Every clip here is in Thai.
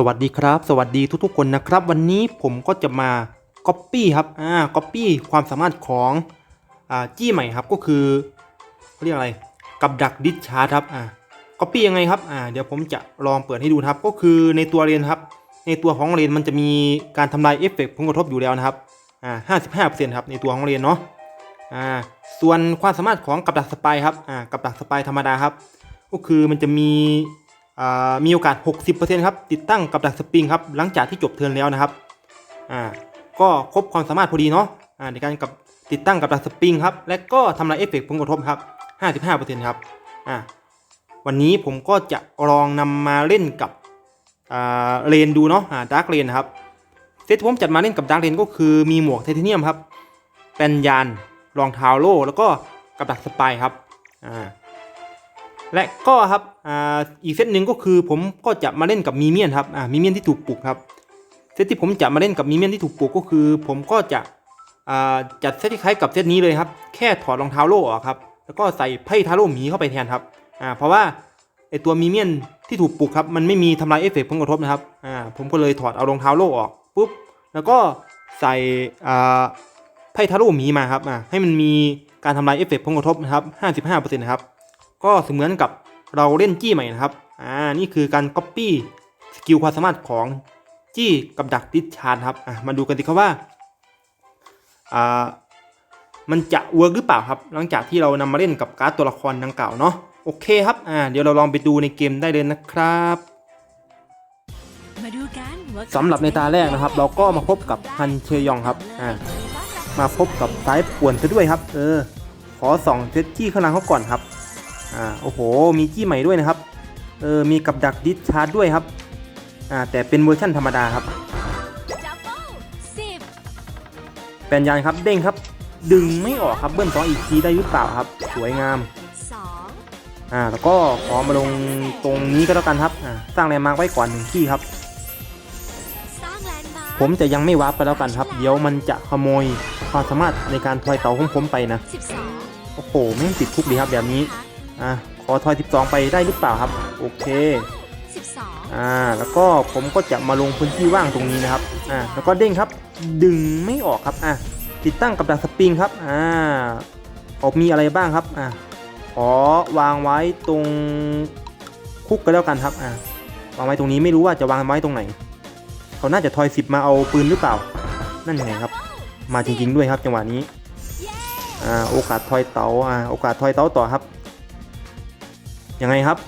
สวัสดีครับ สวัสดีทุกๆคนนะครับ วันนี้ผมก็จะมา Copy ครับอ่า Copy ความสามารถของอ่าจี้ใหม่ครับก็คือเขาเรียกอะไรกับดักดิสชาร์ครับอ่า Copy ยังไงครับอ่าเดี๋ยวผมจะลองเปิดให้ดูครับ ก็คือในตัวเรียนครับ ในตัวของเรียนมันจะมีการทำลายเอฟเฟกต์ผลกระทบอยู่แล้วนะครับอ่าห้าสิบห้าเปอร์เซ็นต์ครับในตัวของเรียนเนาะอ่าส่วนความสามารถของกับดักสปายครับอ่ากับดักสปายธรรมดาครับ ก็คือมันจะมี มีโอกาส 60%ครับติดตั้งกับดักสปริงครับหลังจากที่จบเทิร์นแล้วนะครับอ่าก็ครบความสามารถพอดีเนาะอ่าในการกับติดตั้งกับดักสปริงครับและก็ทำลายเอฟเฟกต์ผลกระทบครับ 55%ครับอ่าวันนี้ผมก็จะลองนำมาเล่นกับอ่าเลนดูเนาะอ่าดาร์กเลนครับเซตที่ผมจัดมาเล่นกับดาร์กเลนก็คือมีหมวกไทเทเนียมครับเป็นยานรองเท้าโล่แล้วก็กับดักสปายครับอ่า และก็ครับอ่าอีกเซตหนึ่งก็คือผมก็จะมาเล่นกับมีเมียนครับอ่ามีเมียนที่ถูกปลุกครับเซตที่ผมจะมาเล่นกับมีเมียนที่ถูกปลุกก็คือ ผมก็จะอ่าจัดเซตที่คล้ายกับเซตนี้เลยครับ แค่ถอดรองเท้าโล่ออกครับแล้วก็ใส่ไพ่ทาโร่หมีเข้าไปแทนครับอ่าเพราะว่าไอตัวมีเมียนที่ถูกปลุกครับมันไม่มีทำลายเอฟเฟกต์ผลกระทบนะครับอ่าผมก็เลยถอดเอารองเท้าโล่ออกปุ๊บแล้วก็ใส่อ่าไพ่ทาโร่หมีมาครับอ่าให้มันมีการทำลายเอฟเฟกต์ผลกระทบนะครับ 55%นะครับ ก็เสมือนกับเราเล่นจี้ใหม่นะครับ อ่า นี่คือการ Copy สกิลความสามารถของจี้กับดักดิสชาร์ครับ อะ มาดูกันสิครับว่า อ่า มันจะเวิร์กหรือเปล่าครับ หลังจากที่เรานำมาเล่นกับการ์ดตัวละครดังกล่าวเนาะ โอเคครับ อ่า เดี๋ยวเราลองไปดูในเกมได้เลยนะครับมาดูกันว่าสำหรับในตาแรกนะครับ เราก็มาพบกับฮันเชยองครับ อ่า มาพบกับสายป่วนซะด้วยครับ เออ ขอส่องเซตจี้ข้างหลังเขาก่อนครับ อ่าโอ้โห มีจี้ใหม่ด้วยนะครับ เออ มีกับดักดิสชาร์จด้วยครับ อ่า แต่เป็นเวอร์ชั่นธรรมดาครับดับเบิลสิบแปลนยานครับ เด้งครับ ดึงไม่ออกครับ เบิ้ลสองอีกทีได้หรือเปล่าครับ สวยงามสองอ่า แล้วก็ขอมาลงตรงนี้ก็แล้วกันครับ อ่า สร้างแลนด์มาร์กไว้ก่อนหนึ่งที่ครับสร้างแลนด์มาร์คผมจะยังไม่วาร์ปไปแล้วกันครับ เดี๋ยวมันจะขโมยความสามารถในการทอยเต่าของผมไปนะสิบสองโอ้โห ไม่งติดคุกดีครับแบบนี้ อ่าขอทอย 12 ไปได้หรือเปล่าครับ โอเคสิบสองอ่าแล้วก็ผมก็จะมาลงพื้นที่ว่างตรงนี้นะครับอ่าแล้วก็เด้งครับดึงไม่ออกครับอ่าติดตั้งกับดักสปริงครับอ่าผมมีอะไรบ้างครับอ่าขอวางไว้ตรงคุกก็แล้วกันครับอ่าวางไว้ตรงนี้ไม่รู้ว่าจะวางไว้ตรงไหน เขาน่าจะทอยสิบมาเอาปืนหรือเปล่า นั่นไงครับ มาจริงๆด้วยครับจังหวะนี้เย้อ่าโอกาสทอยเตาอ่าโอกาสทอยเตาต่อครับ ยังไงครับ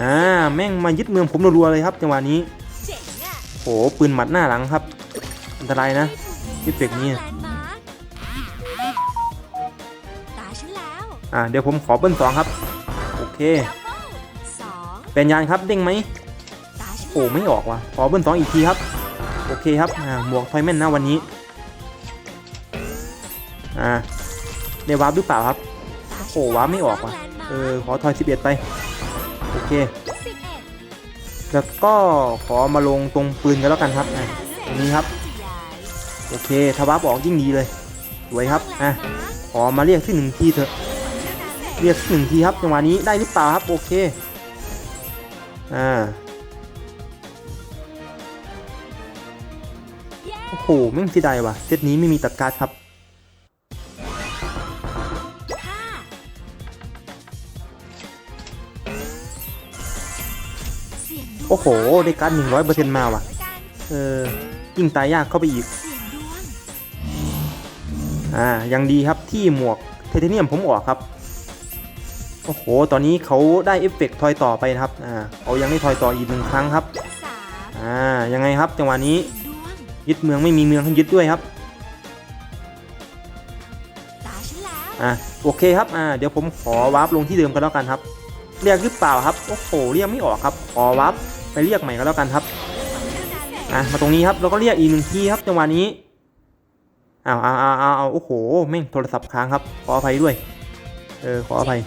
อ่า แม่งมายึดเมืองผมรัวๆเลยครับจังหวะนี้เจ๋งอะโหปืนหมัดหน้าหลังครับ อันตรายนะเอฟเฟกต์นี่แลนด์มาร์คตาฉันแล้อ่าเดี๋ยวผมขอเบิ้ลสองครับ โอเค เป็นยานครับเด้งไหมโอ้ไม่ออกว่ะ ขอเบิ้ลสองอีกทีครับ โอเคครับ อ่าหมวกทอยแม่นนะวันนี้ อ่าได้วาร์ปหรือเปล่าครับ โอ้วาร์ปไม่ออกว่ะ เออขอทอย 11 ไป โอเค แล้วก็ขอมาลงตรงปืนกันแล้วกันครับอ่าตรงนี้ครับ โอเคถ้าวาร์ปออกยิ่งดีเลยสวยครับอะขอมาเรียกที่หนึ่งทีเถอะ เรียกที่หนึ่งทีครับจังหวะนี้ได้หรือเปล่าครับ โอเค อ่าโอ้โหแม่งเสียดายว่ะเซตนี้ไม่มีตัดการ์ดครับ โอ้โห ได้การ์ดหนึ่งร้อยเปอร์เซ็นต์มาว่ะ เออ ยิ่งตายยากเข้าไปอีก อ่า ยังดีครับที่หมวกไทเทเนียมผมออกครับ โอ้โห ตอนนี้เขาได้เอฟเฟกต์ทอยต่อไปนะครับ อ่าเขายังได้ทอยต่ออีกหนึ่งครั้งครับ อ่า ยังไงครับจังหวะนี้ ยึดเมืองไม่มีเมืองให้ยึดด้วยครับอ่าโอเคครับ อ่า เดี๋ยวผมขอวาร์ปลงที่เดิมกันแล้วกันครับ เรียกหรือเปล่าครับ โอ้โห เรียกไม่ออกครับ ขอวาร์ป ไปเรียกใหม่กันแล้วกันครับอะมาตรงนี้ครับแล้วก็เรียกอีกหนึ่งทีครับจังหวะนี้อ้าวอ้าวอ้าวอ้าวอ้าโอ้โหแม่งโทรศัพท์ค้างครับขออภัยด้วยเออขออภัย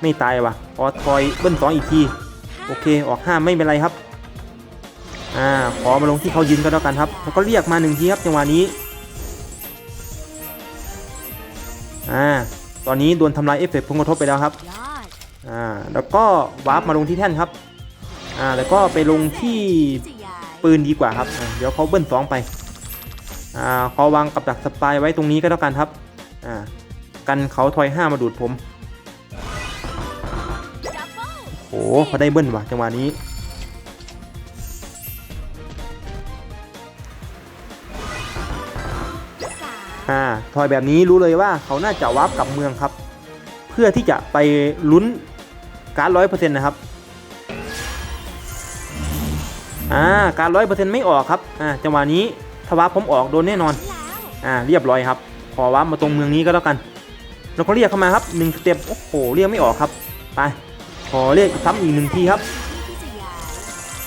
ไม่ตายว่ะขอทอยเบิ้ลสองอีกทีโอเคออกห้าไม่เป็นไรครับอ่าขอมาลงที่เขายืนกันแล้วกันครับแล้วก็เรียกมาหนึ่งทีครับจังหวะนี้อ่าตอนนี้โดนทำลายเอฟเฟกต์ผลกระทบไปแล้วครับอ่าแล้วก็วาร์ปมาลงที่แท่นครับ อ่าแล้วก็ไปลงที่ปืนดีกว่าครับ เดี๋ยวเขาเบิ้ลสองไป อ่าขอวางกับดักสปายไว้ตรงนี้ก็แล้วกันครับ อ่า กันเขาทอยห้ามาดูดผม โอ้เขาได้เบิ้ลว่ะจังหวะนี้ อ่าทอยแบบนี้รู้เลยว่าเขาน่าจะวาร์ปกลับเมืองครับ เพื่อที่จะไปลุ้นการร้อยเปอร์เซ็นต์นะครับ อ่าการร้อยเปอร์เซ็นต์ไม่ออกครับอ่าจังหวะนี้ถ้าวารผมออกโดนแน่นอนอ่าเรียบร้อยครับ ขอวารมาตรงเมืองนี้ก็แล้วกันแล้วก็เรียกเข้ามาครับหนึ่งสเต็ปโอ้โหเรียกไม่ออกครับไปขอเรียกซ้ำอีกหนึ่งทีครับ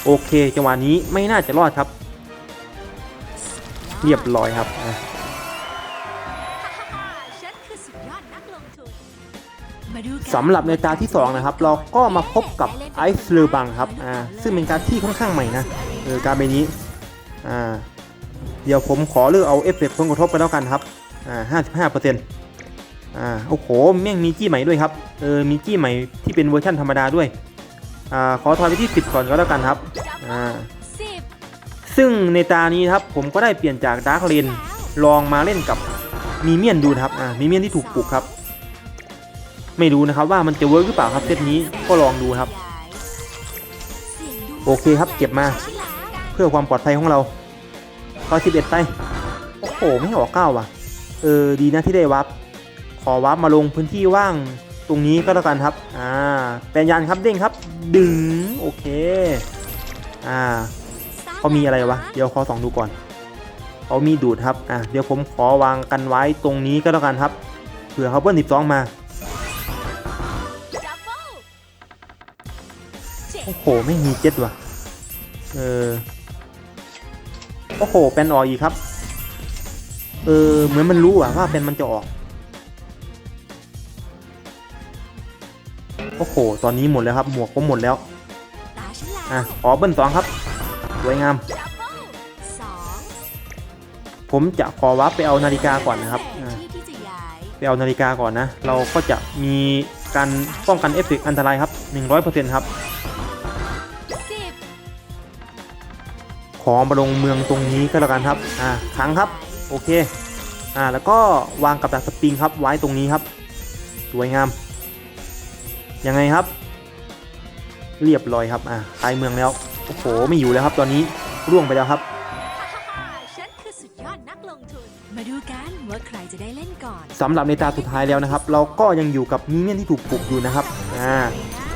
โอเคจังหวะนี้ไม่น่าจะรอดครับ เรียบร้อยครับ สำหรับในตาที่2นะครับเราก็มาพบกับไอซ์เลอบังครับอ่าซึ่งเป็นการที่ค่อนข้างใหม่นะเออการใบนี้อ่าเดี๋ยวผมขอเลือกเอาเอฟเฟกต์ผลกระทบไปแล้วกันครับอ่าห้าสิบห้าเปอร์เซ็นต์อ่าโอ้โหแม่งมีจี้ใหม่ด้วยครับเออมีจี้ใหม่ที่เป็นเวอร์ชันธรรมดาด้วยอ่าขอทอยไปที่10ก่อนก็แล้วกันครับอ่าซึ่งในตานี้ครับผมก็ได้เปลี่ยนจากดาร์คเลนลองมาเล่นกับมีเมียนดูครับอ่ามีเมียนที่ถูกปลูกครับ ไม่รู้นะครับว่ามันจะเวิร์กหรือเปล่าครับเซตนี้ก็ลองดูครับ โอเคครับเก็บมา เพื่อความปลอดภัยของเราขอ11ไป โอ้โห ไม่ออกเก้าว่ะ เออ ดีนะที่ได้วับ ขอวับมาลงพื้นที่ว่างตรงนี้ก็แล้วกันครับ อ่าแปลนยันครับเด้งครับ ดึง โอเค อ่าเขามีอะไรวะ เดี๋ยวขอสองดูก่อน เขามีดูดครับ อ่าเดี๋ยวผมขอวางกันไว้ตรงนี้ก็แล้วกันครับ เผื่อเขาเบิ้ล12มา โอ้โห ไม่มีเจ็ดว่ะ เออ โอ้โห เป็นออกอีกครับ เออ เหมือนมันรู้อะว่าเป็นมันจะออก โอ้โห ตอนนี้หมดแล้วครับ หมวกผมหมดแล้ว อะขอเบิ้ลสองครับ สวยงาม ผมจะขอวับไปเอานาฬิกาก่อนนะครับไปเอานาฬิกาก่อนนะ เราก็จะมีการป้องกันเอฟเฟกอันตรายครับ 100%ครับ ขอมาลงเมืองตรงนี้ก็แล้วกันครับอ่าครั้งครับโอเคอ่าแล้วก็วางกับดักสปริงครับไว้ตรงนี้ครับสวยงามยังไงครับ เรียบร้อยครับอ่าตายเมืองแล้วโอ้โหไม่อยู่แล้วครับ ตอนนี้ร่วงไปแล้วครับฉันคือสุดยอดนักลงทุนมาดูกันว่าใครจะได้เล่นก่อนสำหรับในตาสุดท้ายแล้วนะครับ เราก็ยังอยู่กับมีเมียนที่ถูกปลุกอยู่นะครับอ่า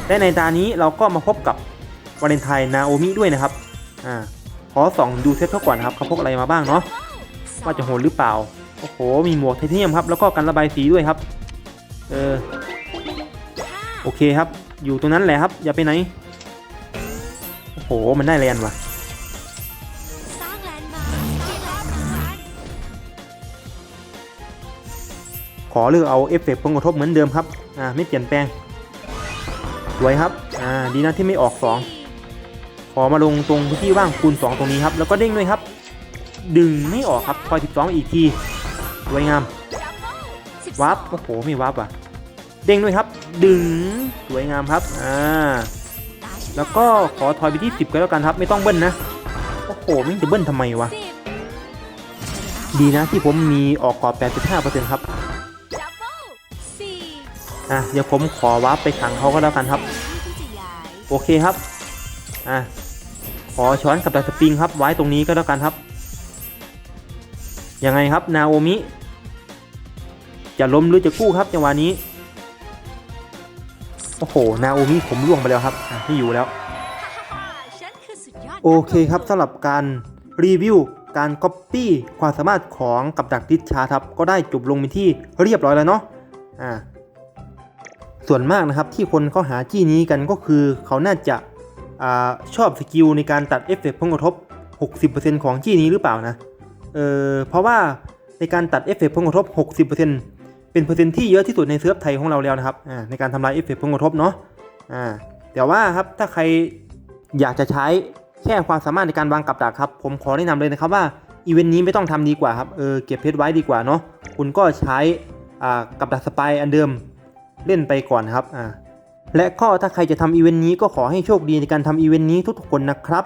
และในตานี้เราก็มาพบกับวาเลนไทน์นาโอมิด้วยนะครับอ่าข อส่องดูเซตเขาก่อนนะครับเขาพกอะไรมาบ้างเนาะว่าจะโหดหรือเปล่า โอ้โห มีหมวกไทเทเนียมครับ แล้วก็กันระบายสีด้วยครับ เออ โอเคครับ อยู่ตรงนั้นแหละครับ อย่าไปไหน โอ้โห มันได้แลนด์ว่ะ ขอเลือกเอาเอฟเฟกต์ผลกระทบเหมือนเดิมครับ อ่า ไม่เปลี่ยนแปลงสวยครับ อ่า ดีนะที่ไม่ออก2ข อมาลงตรงพื้นที่ว่างคูณ 2 ตรงนี้ครับ แล้วก็เด้งด้วยครับ ดึงไม่ออกครับคอย 12 อีกทีสวยงามสิบวับโอ้โหไม่วับอะ เด้งด้วยครับ ดึงสวยงามครับอ่าแล้วก็ขอถอยไปที่ 10ก็แล้วกันครับ ไม่ต้องเบิ้ลนะโอ้โหไม่จะเบิ้ลทำไมวะดีนะที่ผมมีออกกรอบ 85%ครับดับเบิ้ลสี่อะเดี๋ยวผมขอวับไปขังเขาก็แล้วกันครับ โอเคครับ อะ ขอช้อนกับดักสปริงครับ ไว้ตรงนี้ก็แล้วกันครับ ยังไงครับนาโอมิ จะล้มหรือจะกู้ครับจังหวะนี้ โอ้โห นาโอมิผมล่วงไปแล้วครับอะไม่อยู่แล้วฉันคือสุดยอดโอเคครับสำหรับการรีวิวการก๊อปปี้ความสามารถของกับดักดิสชาร์ทครับ ก็ได้จบลงเป็นที่เรียบร้อยแล้วเนาะอ่าส่วนมากนะครับที่คนเขาหาจี้นี้กันก็คือเขาน่าจะ อชอบสกิลในการตัดเอฟเฟกต์ผลกระทบ 60%ของจี้นี้หรือเปล่านะ เออเพราะว่าในการตัดเอฟเฟกต์ผลกระทบ 60%เป็นเปอร์เซ็นที่เยอะที่สุดในเซิร์ฟไทยของเราแล้วนะครับในการทำลายเอฟเฟกต์ผลกระทบเนาะอ่าแต่ว่าครับถ้าใครอยากจะใช้แค่ความสามารถในการวางกับดักครับ ผมขอแนะนำเลยนะครับว่าอีเวนต์นี้ไม่ต้องทำดีกว่าครับเออเก็บเพชรไว้ดีกว่าเนาะคุณก็ใช้อ่ากับดักสปายอันเดิมเล่นไปก่อนครับอ่า และก็ถ้าใครจะทำอีเวนต์นี้ก็ขอให้โชคดีในการทำอีเวนต์นี้ทุกๆคนนะครับ